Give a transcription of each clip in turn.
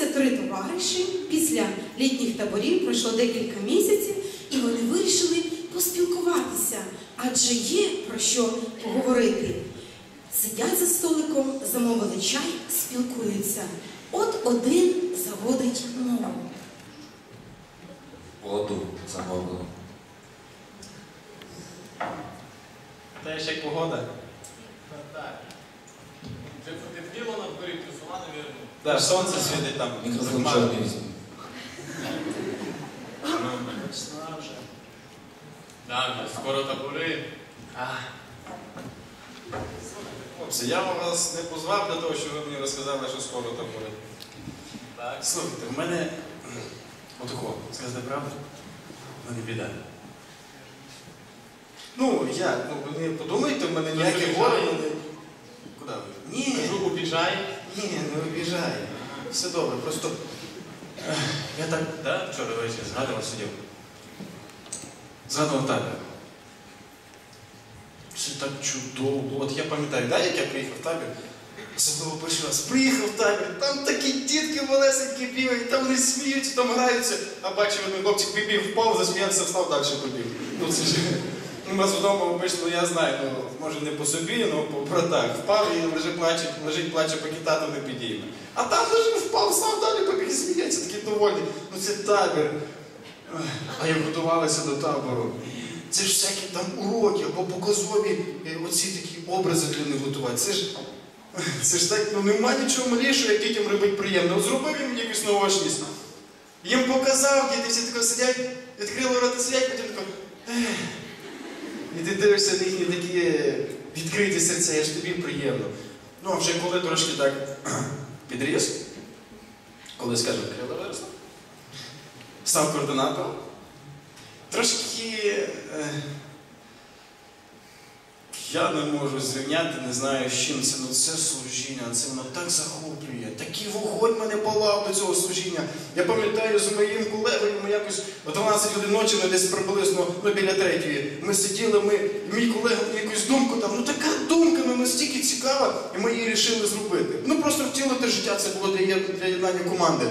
Зібралися три товариші. Після літніх таборів пройшло декілька місяців, і вони вирішили поспілкуватися, адже є про що поговорити. Сидять за столиком, замовили чай, спілкуються. От один заводить мову. Воду замовили. Та ще як погода. Так. Вже потепліло на дворі, плюсова, навірно. Да, сонце світить там. Візьму. Весна вже. Так, скоро табори. А. Хлопці, я вас не позвав для того, щоб ви мені розказали, що скоро буде. Так. Слухайте, в мене отако, сказати правду, в мене біда. Ну, як? Ну, ви не подумайте, в мене ніякі не- Куди ви? Ні, Кажу, обіжай. Ні, не обіжає. Все добре, просто. Я так, да, вчора ввечері згадував сидів. Згадував так. Це так чудово. От я пам'ятаю, да, як я приїхав в табір. Особливо перший раз приїхав в табір, там такі дітки малесенькі бігають, там вони сміються, там граються. А бачив, один хлопчик прибіг, впав, засміявся, встав далі побіг. Ну це ж у нас вдома обично, я знаю, ну може не по собі, але по братах. Впав і лежить, плаче, лежить, плаче, поки тато не підійме. А там лежить, впав, сам далі побіг сміється, такий довольний. Ну це табір. А як готувалися до табору. Це ж всякі там уроки або показові е, оці такі образи для них готувати. Це ж це ж так, ну нема нічого малішого, як дітям робити приємно. Зробив їм якусь наочність. Їм показав, діти всі тако сидять, відкрили роти сидять, потім тако. Ти дивишся на їхні такі е, відкриті серця, я ж тобі приємно. Ну, а вже коли трошки так підріс, коли, скажімо, крила виросло, став координатором, трошки. Е, я не можу зрівняти, не знаю з чим це, ну це служіння, це воно так захоплює. Такий вогонь мене палав до цього служіння. Я пам'ятаю з моїм колегою, ми якось о 12 годин ночі, ну десь приблизно ну, біля третьої. Ми сиділи, ми, мій колега якусь думку там, ну така думка, ну настільки цікава, і ми її вирішили зробити. Ну просто втілити життя, це було для єднання команди.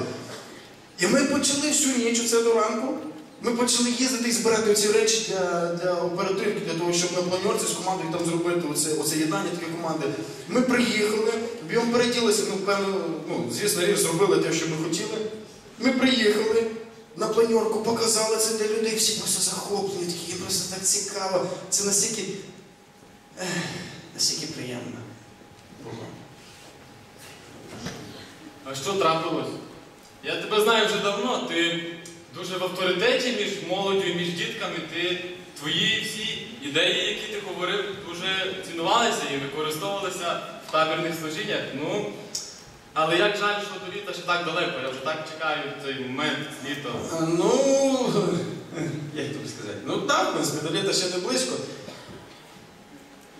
І ми почали всю ніч оце до ранку. Ми почали їздити і збирати ці речі для, для оперативки, для того, щоб на планерці з командою там зробити оце, оце єднання такі команди. Ми приїхали, бігом переділися, ну, певно, ну, звісно, ріж зробили те, що ми хотіли. Ми приїхали на планерку, показали це для людей, всі просто захоплені, такі, просто так цікаво. Це настільки, ех, настільки приємно було. А що трапилось? Я тебе знаю вже давно, ти дуже в авторитеті між молоддю, і між дітками. Ти твої всі ідеї, які ти говорив, дуже цінувалися і використовувалися в табірних служіннях. Ну, але як жаль, що до літа ще так далеко. Я вже так чекаю цей момент літо. А, Ну, як тобі сказати? Ну так, в принципі, до літа ще не близько.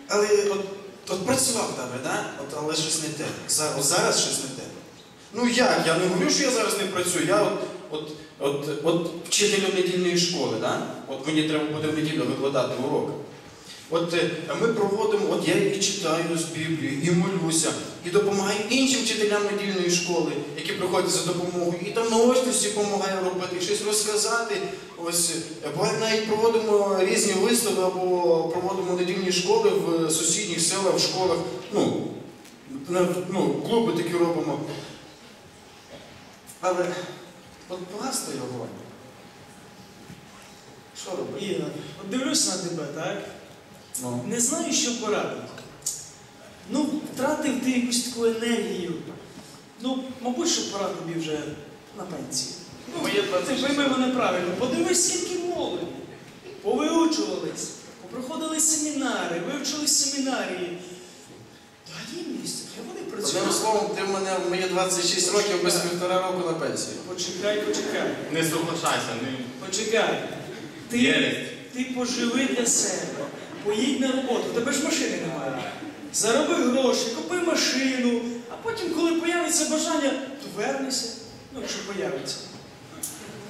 Але от, от працював тебе, да? от, але щось не те. За- от зараз щось не те. Ну як? Я не говорю, що я зараз не працюю. Я от, от, от, от вчителем недільної школи, да? от мені треба буде в неділю викладати уроки. От е, ми проводимо, от я і читаю з Біблії, і молюся, і допомагаю іншим вчителям недільної школи, які приходять за допомогою, і там наочності допомагаю робити, щось розказати. Ось е, навіть проводимо різні вистави або проводимо недільні школи в сусідніх селах, в школах. Ну, ну, клуби такі робимо. Але от багатство його. Що робити? Іна, от дивлюсь на тебе, так? Ну. Не знаю, що порадити. Ну, втратив ти якусь таку енергію. Ну, мабуть, що пора тобі вже на пенсії. Ну, ти 26 прийми мене правильно. Подивись, скільки молоді. Повиучувались, попроходили семінари, вивчились семінарії. Дай місце, хай вони Одним словом, ти в мене в мої 26 років без півтора року на пенсію. Почекай, почекай. Не соглашайся, не Почекай. Ти, Єресь. ти поживи для себе, поїдь на роботу, тебе ж машини немає. Зароби гроші, купи машину, а потім, коли появиться бажання, то вернися. Ну, якщо появиться.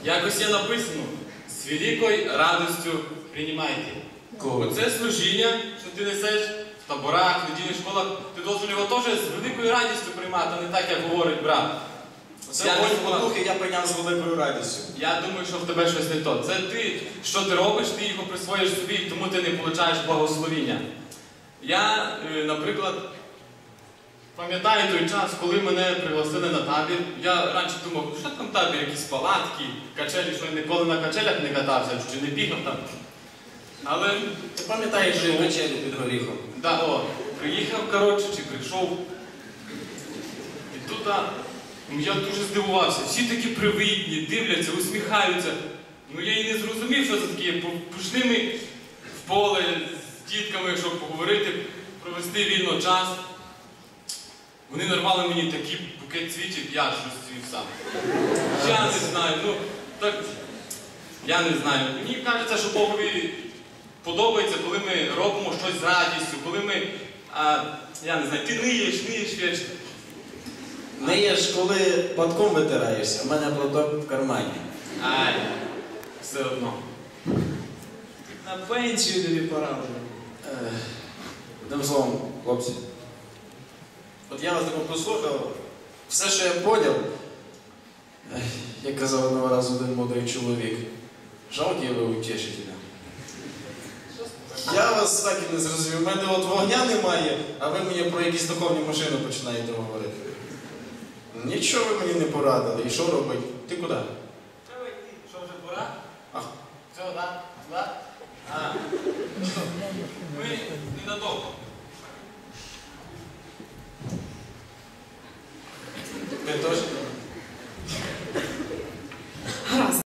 Якось є написано, з великою радістю приймайте. Кого? Оце служіння, що ти несеш таборах, недільних школах, ти должен його теж з великою радістю приймати, а не так, як говорить брат. Це Я потухи я прийняв з великою радістю. Я думаю, що в тебе щось не то. Це ти, що ти робиш, ти його присвоїш собі, тому ти не получаєш благословіння. Я, е, наприклад, пам'ятаю той час, коли мене пригласили на табір. Я раніше думав, що там табір, якісь палатки, качелі, що я ніколи на качелях не катався, чи не бігав там. Але Ти пам'ятаєш же вечерю під горіхом? Да, о, приїхав, коротше, чи прийшов. І тут а, ну, я дуже здивувався. Всі такі привітні, дивляться, усміхаються. Ну я і не зрозумів, що це таке. Пішли ми в поле з дітками, щоб поговорити, провести вільно час. Вони нарвали мені такий букет цвітів, я ж розцвів сам. Я не знаю, ну так. Я не знаю. Мені кажеться, що Богові подобається, коли ми робимо щось з радістю, коли ми. А, я не знаю, ти ниєш, ниєш є ж, коли платком витираєшся, в мене платок в кармані. Ай, все одно. На пенсію тобі пора вже. Ех, Одним словом, хлопці. От я вас тако послухав, все, що я поняв, ех, як казав одного разу один мудрий чоловік, жалкі ви утішителя. Я вас так і не зрозумів. У мене от вогня немає, а ви мені про якісь духовні машини починаєте говорити. Нічого ви мені не порадили. І що робити? Ти куди? Що вже пора? А. Все, да? Сюди? А. Ми ненадовго. Ти теж?